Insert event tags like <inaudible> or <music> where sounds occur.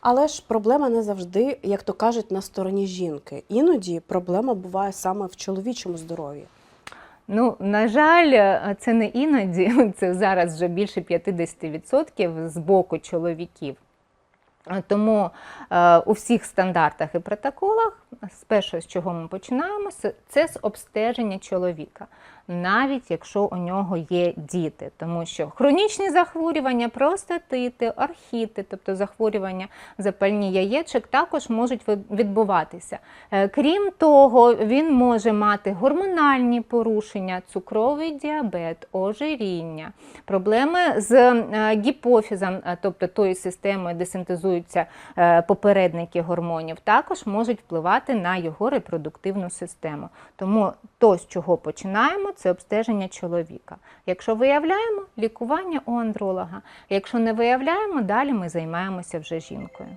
Але ж проблема не завжди, як то кажуть, на стороні жінки. Іноді проблема буває саме в чоловічому здоров'ї. Ну, на жаль, е, це не іноді, <laughs> це зараз вже більше 50% з боку чоловіків. Тому е, у всіх стандартах і протоколах, спершу з чого ми починаємо, це- з обстеження чоловіка, навіть якщо у нього є діти, тому що хронічні захворювання, простатити, архіти, тобто захворювання запальні яєчок, також можуть відбуватися. Е, Крім того, він може мати гормональні порушення, цукровий діабет, ожиріння, проблеми з е, гіпофізом, тобто тою системою, де синтезуються е, попередники гормонів, також можуть впливати на його репродуктивну систему. Тому то, з чого починаємо, це обстеження чоловіка. Якщо виявляємо, лікування у андролога. Якщо не виявляємо, далі ми займаємося вже жінкою.